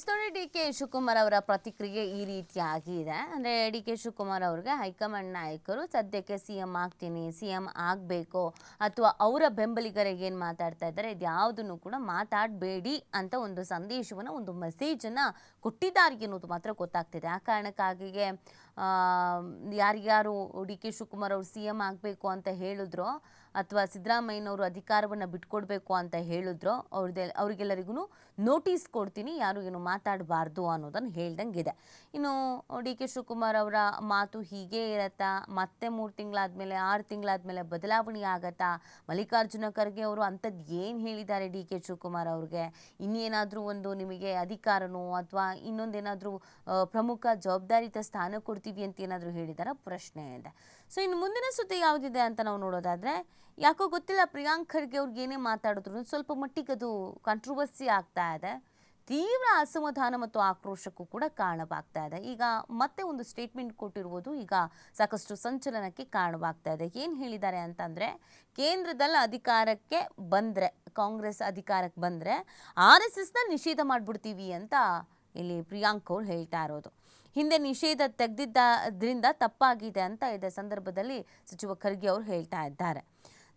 S ನೋಡಿ D K Shivakumar ಅವರ ಪ್ರತಿಕ್ರಿಯೆ ಈ ರೀತಿಯಾಗಿ ಇದೆ ಅಂದರೆ ಡಿ ಕೆ ಶಿವಕುಮಾರ್ ಅವ್ರಿಗೆ ಹೈಕಮಾಂಡ್ ನಾಯಕರು ಸದ್ಯಕ್ಕೆ ಸಿ ಎಂ ಆಗ್ತೀನಿ ಸಿ ಎಂ ಆಗಬೇಕು ಅಥವಾ ಅವರ ಬೆಂಬಲಿಗರಿಗೆ ಏನು ಮಾತಾಡ್ತಾ ಇದ್ದಾರೆ ಇದ್ಯಾವುದನ್ನು ಕೂಡ ಮಾತಾಡಬೇಡಿ ಅಂತ ಒಂದು ಸಂದೇಶವನ್ನು ಒಂದು ಮೆಸೇಜನ್ನು ಕೊಟ್ಟಿದ್ದಾರೆ ಅನ್ನೋದು ಮಾತ್ರ ಗೊತ್ತಾಗ್ತಿದೆ. ಆ ಕಾರಣಕ್ಕಾಗಿಯೇ ಆ, ಯಾರ್ಯಾರು ಡಿ ಕೆ ಶಿವಕುಮಾರ್ ಅವರು ಸಿ ಎಂ ಆಗಬೇಕು ಅಂತ ಹೇಳಿದ್ರೋ ಅಥವಾ ಸಿದ್ದರಾಮಯ್ಯನವರು ಅಧಿಕಾರವನ್ನು ಬಿಟ್ಕೊಡ್ಬೇಕು ಅಂತ ಹೇಳಿದ್ರೋ ಅವ್ರದ್ದೆ ಅವರಿಗೆಲ್ಲರಿಗೂ ನೋಟಿಸ್ ಕೊಡ್ತೀನಿ ಯಾರು ಏನು ಮಾತಾಡಬಾರ್ದು ಅನ್ನೋದನ್ನು ಹೇಳ್ದಂಗಿದೆ. ಇನ್ನು ಡಿ ಕೆ ಶಿವಕುಮಾರ್ ಅವರ ಮಾತು ಹೀಗೆ ಇರತ್ತಾ, ಮತ್ತೆ ಮೂರು ತಿಂಗಳಾದ್ಮೇಲೆ, ಆರು ತಿಂಗಳಾದ್ಮೇಲೆ ಬದಲಾವಣೆ ಆಗತ್ತಾ? ಮಲ್ಲಿಕಾರ್ಜುನ ಖರ್ಗೆ ಅವರು ಅಂಥದ್ದು ಏನು ಹೇಳಿದ್ದಾರೆ ಡಿ ಕೆ ಶಿವಕುಮಾರ್ ಅವ್ರಿಗೆ? ಇನ್ನೇನಾದರೂ ಒಂದು ನಿಮಗೆ ಅಧಿಕಾರನೋ ಅಥವಾ ಇನ್ನೊಂದೇನಾದರೂ ಪ್ರಮುಖ ಜವಾಬ್ದಾರಿತ ಸ್ಥಾನ ಕೊಡ್ತೀವಿ ಅಂತ ಏನಾದರೂ ಹೇಳಿದಾರ? ಪ್ರಶ್ನೆ ಇದೆ. ಸೊ ಇನ್ನು ಮುಂದಿನ ಸುದ್ದಿ ಯಾವುದಿದೆ ಅಂತ ನಾವು ನೋಡೋದಾದ್ರೆ, ಯಾಕೋ ಗೊತ್ತಿಲ್ಲ, ಪ್ರಿಯಾಂಕ್ ಖರ್ಗೆ ಅವ್ರಿಗೆ ಏನೇ ಮಾತಾಡಿದ್ರು ಸ್ವಲ್ಪ ಮಟ್ಟಿಗೆ ಅದು ಕಾಂಟ್ರವರ್ಸಿ ಆಗ್ತಾ ಇದೆ. ತೀವ್ರ ಅಸಮಾಧಾನ ಮತ್ತು ಆಕ್ರೋಶಕ್ಕೂ ಕೂಡ ಕಾರಣವಾಗ್ತಾ ಇದೆ. ಈಗ ಮತ್ತೆ ಒಂದು ಸ್ಟೇಟ್ಮೆಂಟ್ ಕೊಟ್ಟಿರುವುದು ಈಗ ಸಾಕಷ್ಟು ಸಂಚಲನಕ್ಕೆ ಕಾರಣವಾಗ್ತಾ ಇದೆ. ಏನು ಹೇಳಿದ್ದಾರೆ ಅಂತಂದ್ರೆ ಕೇಂದ್ರದಲ್ಲಿ ಅಧಿಕಾರಕ್ಕೆ ಬಂದ್ರೆ, ಕಾಂಗ್ರೆಸ್ ಅಧಿಕಾರಕ್ಕೆ ಬಂದ್ರೆ ಆರ್ ಎಸ್ ಎಸ್ನ ನಿಷೇಧ ಮಾಡ್ಬಿಡ್ತೀವಿ ಅಂತ ಇಲ್ಲಿ ಪ್ರಿಯಾಂಕ್ ಅವ್ರು ಹೇಳ್ತಾ ಇರೋದು. ಹಿಂದೆ ನಿಷೇಧ ತೆಗೆದಿದ್ದರಿಂದ ತಪ್ಪಾಗಿದೆ ಅಂತ ಇದೇ ಸಂದರ್ಭದಲ್ಲಿ ಸಚಿವ ಖರ್ಗೆ ಅವರು ಹೇಳ್ತಾ ಇದ್ದಾರೆ.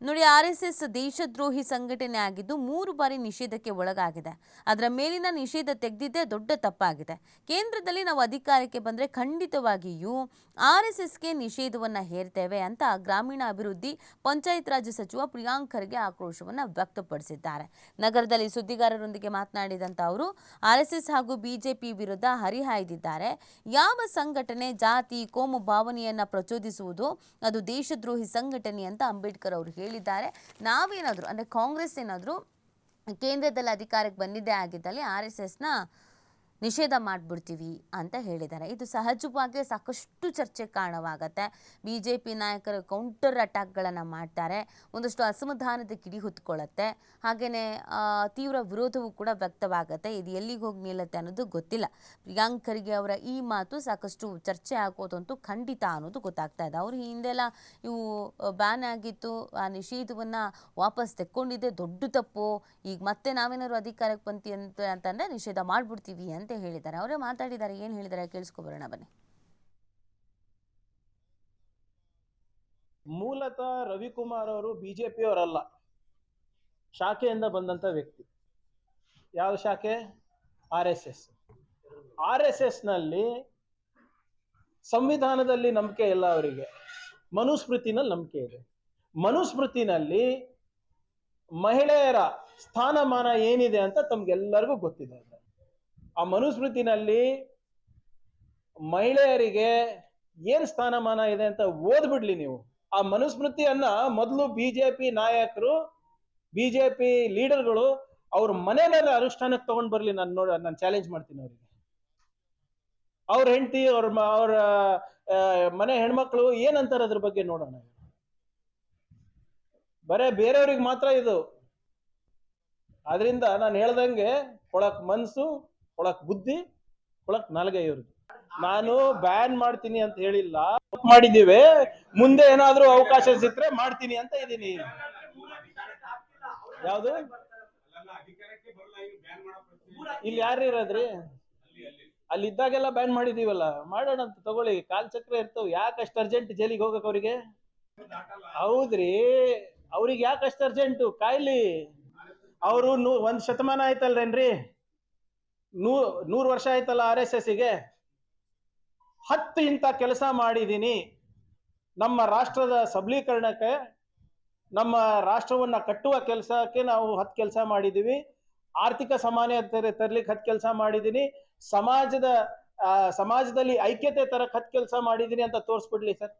ನೋಡಿ, ಆರ್ ಎಸ್ ಎಸ್ ದೇಶದ್ರೋಹಿ ಸಂಘಟನೆ ಆಗಿದ್ದು ಮೂರು ಬಾರಿ ನಿಷೇಧಕ್ಕೆ ಒಳಗಾಗಿದೆ. ಅದರ ಮೇಲಿನ ನಿಷೇಧ ತೆಗೆದಿದ್ದೇ ದೊಡ್ಡ ತಪ್ಪಾಗಿದೆ. ಕೇಂದ್ರದಲ್ಲಿ ನಾವು ಅಧಿಕಾರಕ್ಕೆ ಬಂದರೆ ಖಂಡಿತವಾಗಿಯೂ ಆರ್ ಎಸ್ ಎಸ್ಗೆ ನಿಷೇಧವನ್ನು ಹೇರ್ತೇವೆ ಅಂತ ಗ್ರಾಮೀಣ ಅಭಿವೃದ್ಧಿ ಪಂಚಾಯತ್ ರಾಜ್ ಸಚಿವ ಪ್ರಿಯಾಂಕ್ ಖರ್ಗೆ ಆಕ್ರೋಶವನ್ನು ವ್ಯಕ್ತಪಡಿಸಿದ್ದಾರೆ. ನಗರದಲ್ಲಿ ಸುದ್ದಿಗಾರರೊಂದಿಗೆ ಮಾತನಾಡಿದಂಥ ಅವರು, ಆರ್ ಹಾಗೂ ಬಿಜೆಪಿ ವಿರುದ್ಧ ಹರಿಹಾಯ್ದಿದ್ದಾರೆ. ಯಾವ ಸಂಘಟನೆ ಜಾತಿ, ಕೋಮು, ಭಾವನೆಯನ್ನು ಪ್ರಚೋದಿಸುವುದು ಅದು ದೇಶದ್ರೋಹಿ ಸಂಘಟನೆ ಅಂತ ಅಂಬೇಡ್ಕರ್ ಅವರು ಹೇಳಿದ್ದಾರೆ. ನಾವೇನಾದರೂ ಅಂದರೆ ಕಾಂಗ್ರೆಸ್ ಏನಾದರೂ ಕೇಂದ್ರದಲ್ಲಿ ಅಧಿಕಾರಕ್ಕೆ ಬಂದಿದ್ದೇ ಆಗಿದ್ದಲ್ಲಿ ಆರ್ ಎಸ್ ಎಸ್ನ ನಿಷೇಧ ಮಾಡಿಬಿಡ್ತೀವಿ ಅಂತ ಹೇಳಿದ್ದಾರೆ. ಇದು ಸಹಜವಾಗಿ ಸಾಕಷ್ಟು ಚರ್ಚೆ ಕಾರಣವಾಗತ್ತೆ. ಬಿ ಜೆ ಪಿ ನಾಯಕರು ಕೌಂಟರ್ ಅಟ್ಯಾಕ್ಗಳನ್ನು ಮಾಡ್ತಾರೆ. ಒಂದಷ್ಟು ಅಸಮಾಧಾನದ ಕಿಡಿ ಹೊತ್ಕೊಳ್ಳುತ್ತೆ. ಹಾಗೆಯೇ ತೀವ್ರ ವಿರೋಧವೂ ಕೂಡ ವ್ಯಕ್ತವಾಗುತ್ತೆ. ಇದು ಎಲ್ಲಿಗೆ ಹೋಗಿ ನಿಲ್ಲುತ್ತೆ ಅನ್ನೋದು ಗೊತ್ತಿಲ್ಲ. ಪ್ರಿಯಾಂಕ್ ಖರ್ಗೆ ಅವರ ಈ ಮಾತು ಸಾಕಷ್ಟು ಚರ್ಚೆ ಆಗೋದಂತೂ ಖಂಡಿತ ಅನ್ನೋದು ಗೊತ್ತಾಗ್ತಾ ಇದೆ. ಅವರು ಹಿಂದೆಲ್ಲ ಇವು ಬ್ಯಾನ್ ಆಗಿತ್ತು. ಆ ನಿಷೇಧವನ್ನು ವಾಪಸ್ ತೆಕ್ಕೊಂಡಿದ್ದೆ ದೊಡ್ಡ ತಪ್ಪು. ಈಗ ಮತ್ತೆ ನಾವೇನಾದ್ರು ಅಧಿಕಾರಕ್ಕೆ ಬಂತಿ ಅಂತ, ಅಂತಂದರೆ ನಿಷೇಧ ಮಾಡಿಬಿಡ್ತೀವಿ ಅಂತ ಹೇಳಿದ್ದಾರೆ. ಅವರೇ ಮಾತಾಡಿದ್ದಾರೆ, ಏನು ಹೇಳಿದ್ದಾರೆ ಕೇಳಿಸ್ಕೊಬರೋಣ ಬನ್ನಿ. ಮೂಲತಃ ರವಿಕುಮಾರ್ ಅವರು ಬಿಜೆಪಿಯವರಲ್ಲ, ಶಾಖೆಯಿಂದ ಬಂದಂತ ವ್ಯಕ್ತಿ. ಯಾವ ಶಾಖೆ? R S S. R S ಎಸ್ನಲ್ಲಿ ಸಂವಿಧಾನದಲ್ಲಿ ನಂಬಿಕೆ ಇಲ್ಲ ಅವರಿಗೆ. ಮನುಸ್ಮೃತಿನಲ್ಲಿ ನಂಬಿಕೆ ಇದೆ. ಮನುಸ್ಮೃತಿನಲ್ಲಿ ಮಹಿಳೆಯರ ಸ್ಥಾನಮಾನ ಏನಿದೆ ಅಂತ ತಮ್ಗೆಲ್ಲರಿಗೂ ಗೊತ್ತಿದೆ. ಆ ಮನುಸ್ಮೃತಿನಲ್ಲಿ ಮಹಿಳೆಯರಿಗೆ ಏನ್ ಸ್ಥಾನಮಾನ ಇದೆ ಅಂತ ಓದ್ಬಿಡ್ಲಿ ನೀವು. ಆ ಮನುಸ್ಮೃತಿಯನ್ನ ಮೊದಲು ಬಿಜೆಪಿ ನಾಯಕರು ಬಿಜೆಪಿ ಲೀಡರ್ಗಳು ಅವ್ರ ಮನೆಯಲ್ಲ ಅನುಷ್ಠಾನಕ್ಕೆ ತಗೊಂಡ್ ಬರ್ಲಿ ನಾನು ನೋಡ, ನಾನು ಚಾಲೆಂಜ್ ಮಾಡ್ತೀನಿ ಅವರಿಗೆ. ಅವ್ರ ಹೆಂಡತಿ, ಅವ್ರ ಅವ್ರ ಮನೆ ಹೆಣ್ಮಕ್ಳು ಏನಂತಾರೆ ಅದ್ರ ಬಗ್ಗೆ ನೋಡೋಣ. ಬರೇ ಬೇರೆಯವ್ರಿಗೆ ಮಾತ್ರ ಇದು. ಅದರಿಂದ ನಾನು ಹೇಳ್ದಂಗೆ ಕೊಳಕ್ ಮನ್ಸು ಕೊಳಕ್ ಬುದ್ಧಿ, ಕೊಳಕ್ ನಾಲ್ಗೆ ಇವ್ರದ್ದು ನಾನು ಬ್ಯಾನ್ ಮಾಡ್ತೀನಿ ಅಂತ ಹೇಳಿಲ್ಲ. ಮಾಡಿದ್ದೀವಿ. ಮುಂದೆ ಏನಾದ್ರೂ ಅವಕಾಶ ಸಿಕ್ಕರೆ ಮಾಡ್ತೀನಿ ಅಂತ ಇದ್ದೀನಿ. ಯಾವ್ದು? ಇಲ್ಲಿ ಯಾರು ಇರೋದ್ರಿ? ಅಲ್ಲಿ ಇದ್ದಾಗೆಲ್ಲ ಬ್ಯಾನ್ ಮಾಡಿದೀವಲ್ಲ ಮಾಡೋಣ ಅಂತ ತಗೊಳ್ಳಿ. ಕಾಲ್ ಚಕ್ರ ಇರ್ತವ್. ಯಾಕೆ ಅಷ್ಟು ಅರ್ಜೆಂಟ್ ಜೈಲಿಗೆ ಹೋಗಕ್ ಅವ್ರಿಗೆ? ಹೌದ್ರಿ. ಅವ್ರಿಗೆ ಯಾಕೆ ಅಷ್ಟು ಅರ್ಜೆಂಟು ಕಾಯ್ಲಿ. ಅವರು ಒಂದ್ ಶತಮಾನ ಆಯ್ತಲ್ರೇನ್ರಿ? ನೂ ನೂರು ವರ್ಷ ಆಯ್ತಲ್ಲ ಆರ್ ಎಸ್ ಎಸ್ಗೆ ಹತ್ತು ಇಂಥ ಕೆಲಸ ಮಾಡಿದೀನಿ. ನಮ್ಮ ರಾಷ್ಟ್ರದ ಸಬಲೀಕರಣಕ್ಕೆ, ನಮ್ಮ ರಾಷ್ಟ್ರವನ್ನ ಕಟ್ಟುವ ಕೆಲಸಕ್ಕೆ ನಾವು ಹತ್ತು ಕೆಲಸ ಮಾಡಿದೀವಿ. ಆರ್ಥಿಕ ಸಮಾನತೆ ತರಲಿಕ್ಕೆ ಹತ್ತು ಕೆಲಸ ಮಾಡಿದ್ದೀನಿ ಸಮಾಜದ ಸಮಾಜದಲ್ಲಿ ಐಕ್ಯತೆ ತರಕ್ ಹತ್ತು ಕೆಲಸ ಮಾಡಿದೀನಿ ಅಂತ ತೋರಿಸ್ಬಿಡ್ಲಿ ಸರ್.